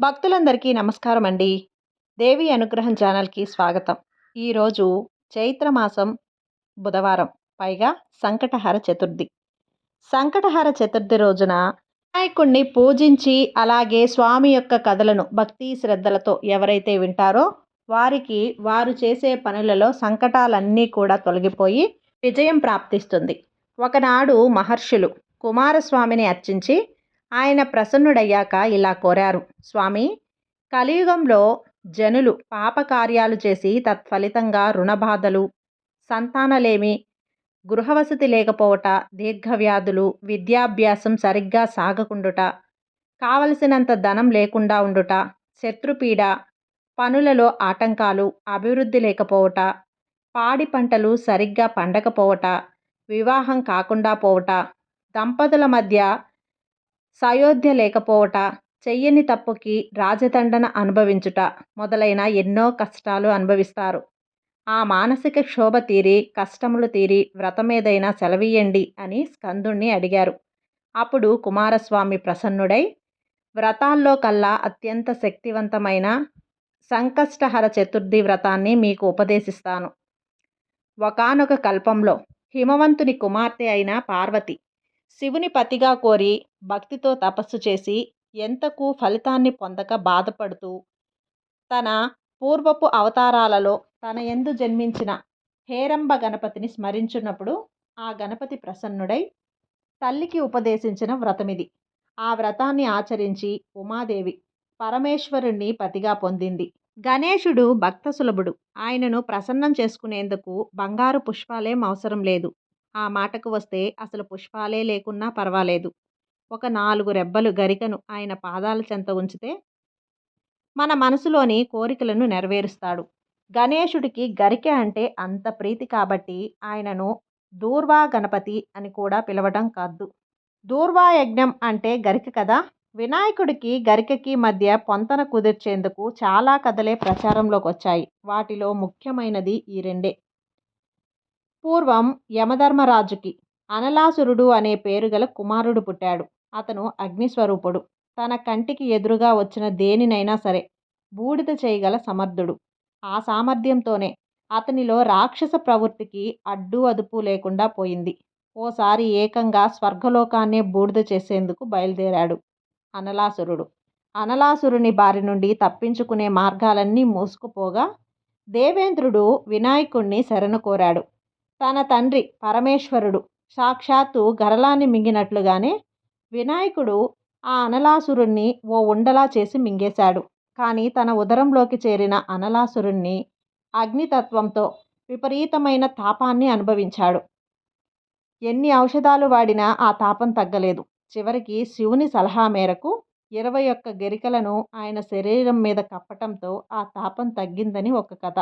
భక్తులందరికీ నమస్కారం అండి దేవి అనుగ్రహం ఛానల్కి స్వాగతం. ఈరోజు చైత్రమాసం బుధవారం పైగా సంకటహర చతుర్థి. సంకటహర చతుర్థి రోజున వినాయకుణ్ణి పూజించి అలాగే స్వామి యొక్క కథలను భక్తి శ్రద్ధలతో ఎవరైతే వింటారో వారికి వారు చేసే పనులలో సంకటాలన్నీ కూడా తొలగిపోయి విజయం ప్రాప్తిస్తుంది. ఒకనాడు మహర్షులు కుమారస్వామిని అర్చించి ఆయన ప్రసన్నుడయ్యాక ఇలా కోరారు. స్వామి కలియుగంలో జనులు పాపకార్యాలు చేసి తత్ఫలితంగా రుణబాధలు సంతానలేమి గృహవసతి లేకపోవట దీర్ఘవ్యాధులు విద్యాభ్యాసం సరిగ్గా సాగకుండుట కావలసినంత ధనం లేకుండా ఉండుట శత్రుపీడ పనులలో ఆటంకాలు అభివృద్ధి లేకపోవట పాడి పంటలు సరిగ్గా పండకపోవట వివాహం కాకుండా పోవట దంపతుల మధ్య సయోధ్య లేకపోవట చెయ్యని తప్పుకి రాజదండన అనుభవించుట మొదలైన ఎన్నో కష్టాలు అనుభవిస్తారు. ఆ మానసిక క్షోభ తీరి కష్టములు తీరి వ్రతమేదైనా సెలవీయండి అని స్కందుణ్ణి అడిగారు. అప్పుడు కుమారస్వామి ప్రసన్నుడై వ్రతాల్లో కల్లా అత్యంత శక్తివంతమైన సంకష్టహర చతుర్థి వ్రతాన్ని మీకు ఉపదేశిస్తాను. ఒకనొక కల్పంలో హిమవంతుని కుమార్తె అయిన పార్వతి శివుని పతిగా కోరి భక్తితో తపస్సు చేసి ఎంతకు ఫలితాన్ని పొందక బాధపడుతూ తన పూర్వపు అవతారాలలో తన ఎందు జన్మించిన హేరంబ గణపతిని స్మరించున్నప్పుడు ఆ గణపతి ప్రసన్నుడై తల్లికి ఉపదేశించిన వ్రతమిది. ఆ వ్రతాన్ని ఆచరించి ఉమాదేవి పరమేశ్వరుణ్ణి పతిగా పొందింది. గణేశుడు భక్త సులభుడు. ఆయనను ప్రసన్నం చేసుకునేందుకు బంగారు పుష్పాలేం అవసరం లేదు. ఆ మాటకు వస్తే అసలు పుష్పాలే లేకున్నా పర్వాలేదు. ఒక నాలుగు రెబ్బలు గరికను ఆయన పాదాల చెంత ఉంచితే మన మనసులోని కోరికలను నెరవేరుస్తాడు. గణేశుడికి గరికె అంటే అంత ప్రీతి కాబట్టి ఆయనను దూర్వా గణపతి అని కూడా పిలవడం కాదు దూర్వా యజ్ఞం అంటే గరిక కదా? వినాయకుడికి గరికకి మధ్య పొంతన కుదిర్చేందుకు చాలా కథలే ప్రచారంలోకి వచ్చాయి. వాటిలో ముఖ్యమైనది ఈ రెండే. పూర్వం యమధర్మరాజుకి అనలాసురుడు అనే పేరు గల కుమారుడు పుట్టాడు. అతను అగ్నిస్వరూపుడు. తన కంటికి ఎదురుగా వచ్చిన దేనినైనా సరే బూడిద చేయగల సమర్థుడు. ఆ సామర్థ్యంతోనే అతనిలో రాక్షస ప్రవృత్తికి అడ్డు అదుపు లేకుండా పోయింది. ఓసారి ఏకంగా స్వర్గలోకాన్నే బూడిద చేసేందుకు బయలుదేరాడు అనలాసురుడు. అనలాసురుని బారి నుండి తప్పించుకునే మార్గాలన్నీ మూసుకుపోగా దేవేంద్రుడు వినాయకుణ్ణి శరణు కోరాడు. తన తండ్రి పరమేశ్వరుడు సాక్షాత్తు గరలాన్ని మింగినట్లుగానే వినాయకుడు ఆ అనలాసురుణ్ణి ఓ ఉండలా చేసి మింగేశాడు. కానీ తన ఉదరంలోకి చేరిన అనలాసురుణ్ణి అగ్నితత్వంతో విపరీతమైన తాపాన్ని అనుభవించాడు. ఎన్ని ఔషధాలు వాడినా ఆ తాపం తగ్గలేదు. చివరికి శివుని సలహా మేరకు ఇరవై ఒక్క గెరికలను ఆయన శరీరం మీద కప్పటంతో ఆ తాపం తగ్గిందని ఒక కథ.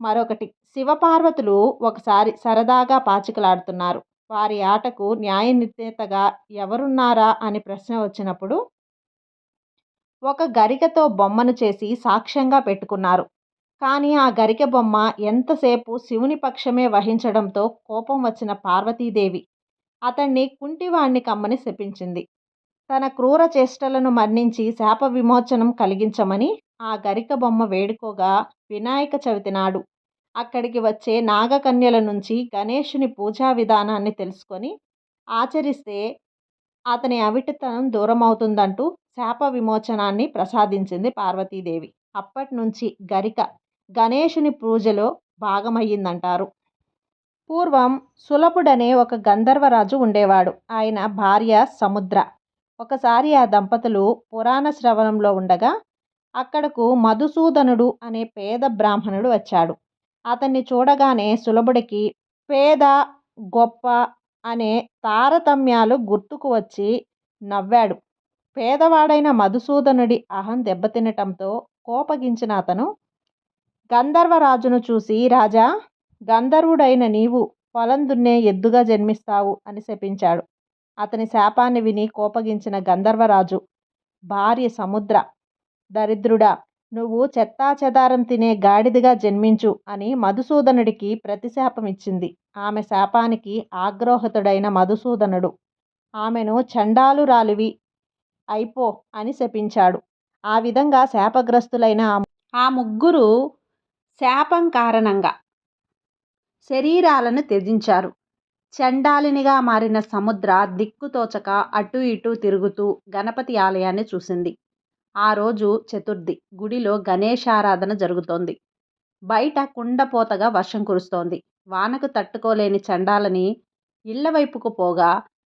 మరొకటి శివపార్వతులు ఒకసారి సరదాగా పాచికలాడుతున్నారు. వారి ఆటకు న్యాయ నిర్ణేతగా ఎవరున్నారా అని ప్రశ్న వచ్చినప్పుడు ఒక గరికతో బొమ్మను చేసి సాక్ష్యంగా పెట్టుకున్నారు. కానీ ఆ గరిక బొమ్మ ఎంతసేపు శివుని పక్షమే వహించడంతో కోపం వచ్చిన పార్వతీదేవి అతన్ని కుంటివాణ్ణి కమ్మని శపించింది. తన క్రూర చేష్టలను మన్నించి శాప విమోచనం కలిగించమని ఆ గరిక బొమ్మ వేడుకోగా వినాయక చవితి నాడు అక్కడికి వచ్చే నాగకన్యల నుంచి గణేషుని పూజా విధానాన్ని తెలుసుకొని ఆచరిస్తే అతని అవిటితనం దూరమవుతుందంటూ శాప విమోచనాన్ని ప్రసాదించింది పార్వతీదేవి. అప్పటి నుంచి గరిక గణేషుని పూజలో భాగమయ్యిందంటారు. పూర్వం సులభుడనే ఒక గంధర్వరాజు ఉండేవాడు. ఆయన భార్య సముద్ర. ఒకసారి ఆ దంపతులు పురాణ శ్రవణంలో ఉండగా అక్కడకు మధుసూదనుడు అనే పేద బ్రాహ్మణుడు వచ్చాడు. అతన్ని చూడగానే సులభుడికి పేద గొప్ప అనే తారతమ్యాలు గుర్తుకు వచ్చి నవ్వాడు. పేదవాడైన మధుసూదనుడి అహం దెబ్బతినటంతో కోపగించిన అతను గంధర్వరాజును చూసి రాజా గంధర్వుడైన నీవు పొలం దున్నే ఎద్దుగా జన్మిస్తావు అని శపించాడు. అతని శాపాన్ని విని కోపగించిన గంధర్వరాజు భార్య సముద్ర దరిద్రుడా నువ్వు చెత్తా చెదారం తినే గాడిదగా జన్మించు అని మధుసూదనుడికి ప్రతిశాపం ఇచ్చింది ఆమె శాపానికి ఆగ్రోహితుడైన మధుసూదనుడు. ఆమెను చండాలురాలివి అయిపో అని శపించాడు. ఆ విధంగా శాపగ్రస్తులైన ఆ ముగ్గురు శాపం కారణంగా శరీరాలను త్యజించారు. చండాలినిగా మారిన సముద్ర దిక్కుతోచక అటూ ఇటూ తిరుగుతూ గణపతి ఆలయాన్ని చూసింది. ఆ రోజు చతుర్థి. గుడిలో గణేశారాధన జరుగుతోంది. బయట కుండపోతగా వర్షం కురుస్తోంది. వానకు తట్టుకోలేని చండాలని ఇళ్ళ వైపుకు పోగా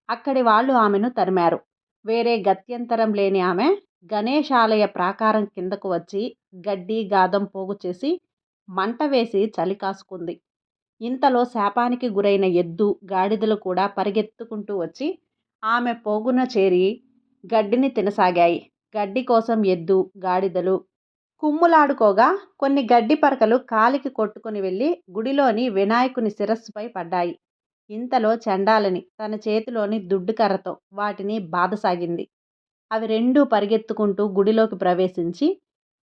అక్కడి వాళ్ళు ఆమెను తరిమారు. వేరే గత్యంతరం లేని ఆమె గణేశాలయ ప్రాకారం కిందకు వచ్చి గడ్డి గాదం పోగు చేసి మంట వేసి చలి కాసుకుంది. ఇంతలో శాపానికి గురైన ఎద్దు గాడిదలు కూడా పరిగెత్తుకుంటూ వచ్చి ఆమె పోగున చేరి గడ్డిని తినసాగాయి. గడ్డి కోసం ఎద్దు గాడిదలు. కుమ్ములాడుకోగా కొన్ని గడ్డి పరకలు కాలికి కొట్టుకుని వెళ్ళి గుడిలోని వినాయకుని శిరస్సుపై పడ్డాయి. ఇంతలో చండాలని తన చేతిలోని దుడ్డు కర్రతో వాటిని బాధసాగింది. అవి రెండూ పరిగెత్తుకుంటూ గుడిలోకి ప్రవేశించి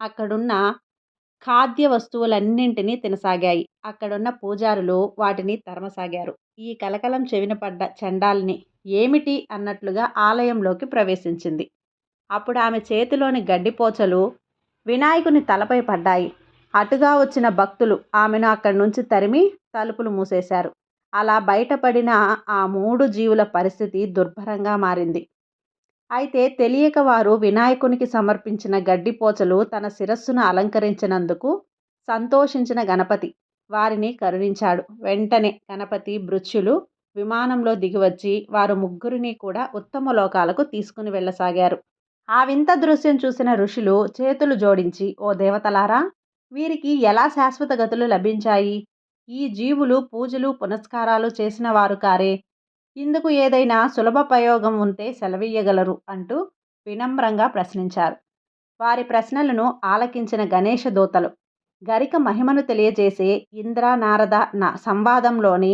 అక్కడున్న ఖాద్య వస్తువులన్నింటినీ తినసాగాయి. అక్కడున్న పూజారులు వాటిని తరమసాగారు. ఈ కలకలం చెవిన పడ్డ చండాలని ఏమిటి అన్నట్లుగా ఆలయంలోకి ప్రవేశించింది. అప్పుడు ఆమె చేతిలోని గడ్డిపోచలు వినాయకుని తలపై పడ్డాయి. అటుగా వచ్చిన భక్తులు ఆమెను అక్కడి నుంచి తరిమి తలుపులు మూసేశారు. అలా బయటపడిన ఆ మూడు జీవుల పరిస్థితి దుర్భరంగా మారింది. అయితే తెలియక వారు వినాయకునికి సమర్పించిన గడ్డిపోచలు తన శిరస్సును అలంకరించినందుకు సంతోషించిన గణపతి వారిని కరుణించాడు. వెంటనే గణపతి భృత్యులు విమానంలో దిగివచ్చి వారు ముగ్గురిని కూడా ఉత్తమ లోకాలకు తీసుకుని వెళ్ళసాగారు. ఆ వింత దృశ్యం చూసిన ఋషులు చేతులు జోడించి ఓ దేవతలారా వీరికి ఎలా శాశ్వత గతులు లభించాయి? ఈ జీవులు పూజలు పునస్కారాలు చేసిన వారు కారే. ఇందుకు ఏదైనా సులభ ప్రయోగం ఉంటే సెలవీయగలరు అంటూ వినమ్రంగా ప్రశ్నించారు. వారి ప్రశ్నలను ఆలకించిన గణేష దూతలు గరిక మహిమను తెలియజేసే ఇంద్ర నారద నా సంవాదంలోని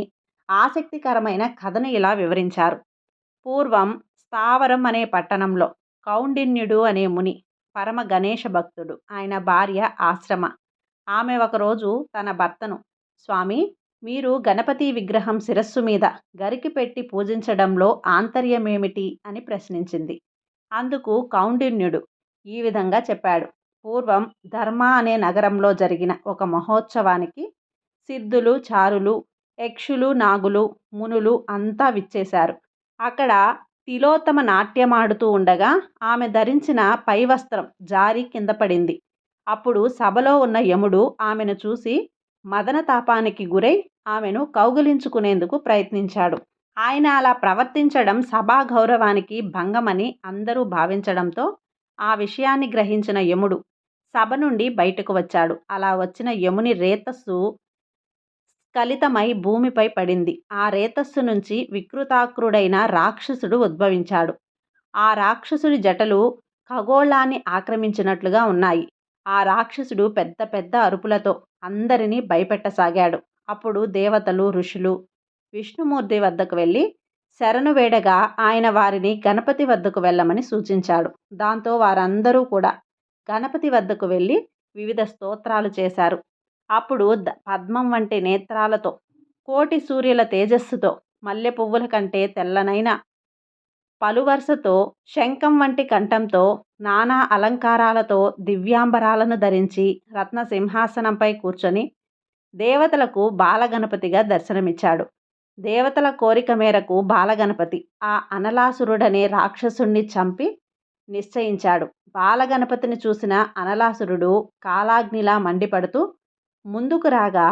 ఆసక్తికరమైన కథను ఇలా వివరించారు. పూర్వం స్థావరం అనే పట్టణంలో కౌండిన్యుడు అనే ముని పరమ గణేష భక్తుడు. ఆయన భార్య ఆశ్రమ. ఆమె ఒకరోజు తన భర్తను స్వామి మీరు గణపతి విగ్రహం శిరస్సు మీద గరికి పెట్టి పూజించడంలో ఆంతర్యమేమిటి? అని ప్రశ్నించింది. అందుకు కౌండిన్యుడు ఈ విధంగా చెప్పాడు. పూర్వం ధర్మ అనే నగరంలో జరిగిన ఒక మహోత్సవానికి సిద్ధులు చారులు యక్షులు నాగులు మునులు అంతా విచ్చేశారు. అక్కడ తిలోత్తమ నాట్యమాడుతూ ఉండగా ఆమె ధరించిన పై వస్త్రం జారి కింద పడింది. అప్పుడు సభలో ఉన్న యముడు ఆమెను చూసి మదన తాపానికి గురై ఆమెను కౌగిలించుకునేందుకు ప్రయత్నించాడు. ఆయన అలా ప్రవర్తించడం సభా గౌరవానికి భంగమని అందరూ భావించడంతో ఆ విషయాన్ని గ్రహించిన యముడు సభ నుండి బయటకు వచ్చాడు. అలా వచ్చిన యముని రేతస్సు స్ఖలితమై భూమిపై పడింది. ఆ రేతస్సు నుంచి వికృతాకృడైన రాక్షసుడు ఉద్భవించాడు. ఆ రాక్షసుడి జటలు ఖగోళాన్ని ఆక్రమించినట్లుగా ఉన్నాయి. ఆ రాక్షసుడు పెద్ద పెద్ద అరుపులతో అందరినీ భయపెట్టసాగాడు. అప్పుడు దేవతలు ఋషులు విష్ణుమూర్తి వద్దకు వెళ్ళి శరణు వేడగా ఆయన వారిని గణపతి వద్దకు వెళ్ళమని సూచించాడు. దాంతో వారందరూ కూడా గణపతి వద్దకు వెళ్ళి వివిధ స్తోత్రాలు చేశారు. అప్పుడు పద్మం వంటి నేత్రాలతో కోటి సూర్యుల తేజస్సుతో మల్లె పువ్వుల కంటే తెల్లనైన పలువరుసతో శంఖం వంటి కంఠంతో నానా అలంకారాలతో దివ్యాంబరాలను ధరించి రత్న సింహాసనంపై కూర్చొని దేవతలకు బాలగణపతిగా దర్శనమిచ్చాడు. దేవతల కోరిక మేరకు బాలగణపతి ఆ అనలాసురుడనే రాక్షసుణ్ణి చంపి నిశ్చయించాడు. బాలగణపతిని చూసిన అనలాసురుడు కాలాగ్నిలా మండిపడుతూ ముందుకు రాగా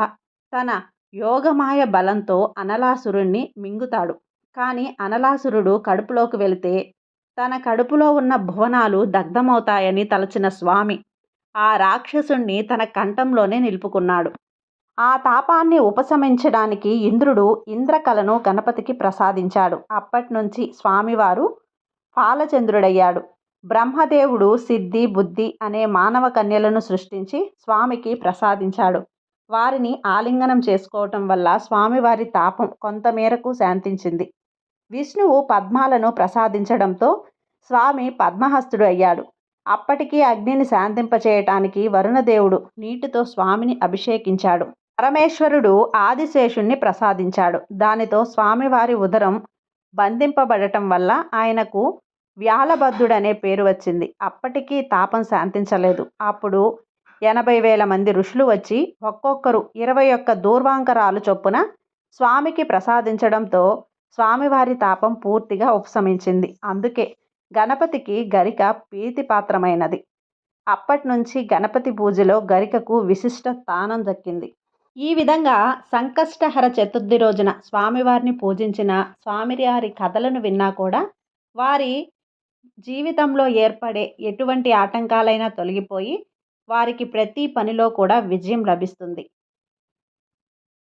తన యోగమాయ బలంతో అనలాసురుణ్ణి మింగుతాడు. కానీ అనలాసురుడు కడుపులోకి వెళితే తన కడుపులో ఉన్న భువనాలు దగ్ధమవుతాయని తలచిన స్వామి ఆ రాక్షసుణ్ణి తన కంఠంలోనే నిలుపుకున్నాడు. ఆ తాపాన్ని ఉపశమించడానికి ఇంద్రుడు ఇంద్రకలను గణపతికి ప్రసాదించాడు. అప్పటి నుంచి స్వామివారు పాలచంద్రుడయ్యాడు. బ్రహ్మదేవుడు సిద్ధి బుద్ధి అనే మానవ కన్యలను సృష్టించి స్వామికి ప్రసాదించాడు. వారిని ఆలింగనం చేసుకోవటం వల్ల స్వామివారి తాపం కొంతమేరకు శాంతించింది. విష్ణువు పద్మాలను ప్రసాదించడంతో స్వామి పద్మహస్తుడు అయ్యాడు. అప్పటికీ అగ్నిని శాంతింపచేయటానికి వరుణదేవుడు నీటితో స్వామిని అభిషేకించాడు. పరమేశ్వరుడు ఆదిశేషుణ్ణి ప్రసాదించాడు. దానితో స్వామివారి ఉదరం బంధింపబడటం వల్ల ఆయనకు వ్యాళభద్రుడనే పేరు వచ్చింది. అప్పటికీ తాపం శాంతించలేదు. అప్పుడు ఎనభై వేల మంది ఋషులు వచ్చి ఒక్కొక్కరు ఇరవై ఒక్క దూర్వాంకరాలు చొప్పున స్వామికి ప్రసాదించడంతో స్వామివారి తాపం పూర్తిగా ఉపశమించింది. అందుకే గణపతికి గరిక ప్రీతిపాత్రమైనది. అప్పట్నుంచి గణపతి పూజలో గరికకు విశిష్ట స్థానం దక్కింది. ఈ విధంగా సంకష్టహర చతుర్థి రోజున స్వామివారిని పూజించిన స్వామివారి కథలను విన్నా కూడా వారి జీవితంలో ఏర్పడే ఎటువంటి ఆటంకాలైనా తొలగిపోయి వారికి ప్రతి పనిలో కూడా విజయం లభిస్తుంది.